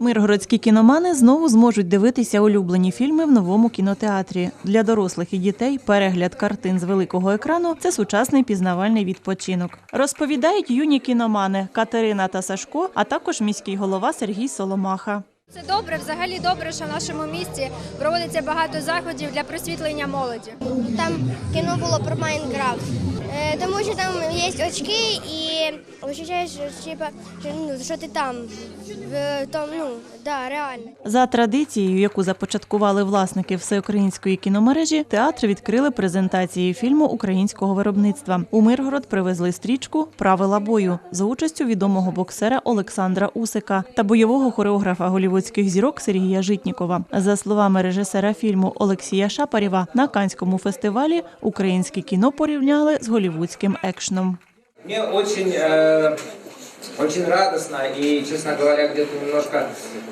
Миргородські кіномани знову зможуть дивитися улюблені фільми в новому кінотеатрі. Для дорослих і дітей перегляд картин з великого екрану це сучасний пізнавальний відпочинок. Розповідають юні кіномани Катерина та Сашко, а також міський голова Сергій Соломаха. Це добре, взагалі добре, що в нашому місті проводиться багато заходів для просвітлення молоді. Там кіно було про Майнкрафт. Е, Тому що там є очки і відчуваєш, що, ти там. В, тому, ну, да, реально. За традицією, яку започаткували власники всеукраїнської кіномережі, театр відкрили презентацією фільму українського виробництва. У Миргород привезли стрічку Правила бою за участю відомого боксера Олександра Усика та бойового хореографа голівудських зірок Сергія Житнікова. За словами режисера фільму Олексія Шапарєва, на Канському фестивалі українське кіно порівняли з голівудським екшном. Мне очень, э, очень радостно и, честно говоря, где-то немножко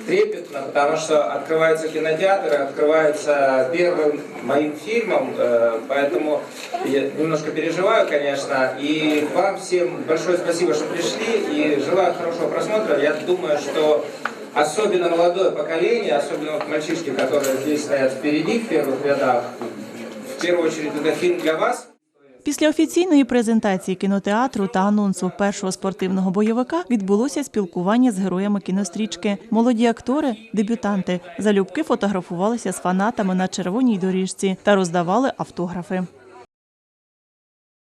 трепетно, потому что открываются кинотеатры, открывается первым моим фильмом, э, поэтому я немножко переживаю, конечно. И вам всем большое спасибо, что пришли, и желаю хорошего просмотра. Я думаю, что особенно молодое поколение, особенно вот мальчишки, которые здесь стоят впереди, в первых рядах, в первую очередь это фильм для вас. Після офіційної презентації кінотеатру та анонсу першого спортивного бойовика відбулося спілкування з героями кінострічки. Молоді актори, дебютанти, залюбки фотографувалися з фанатами на червоній доріжці та роздавали автографи.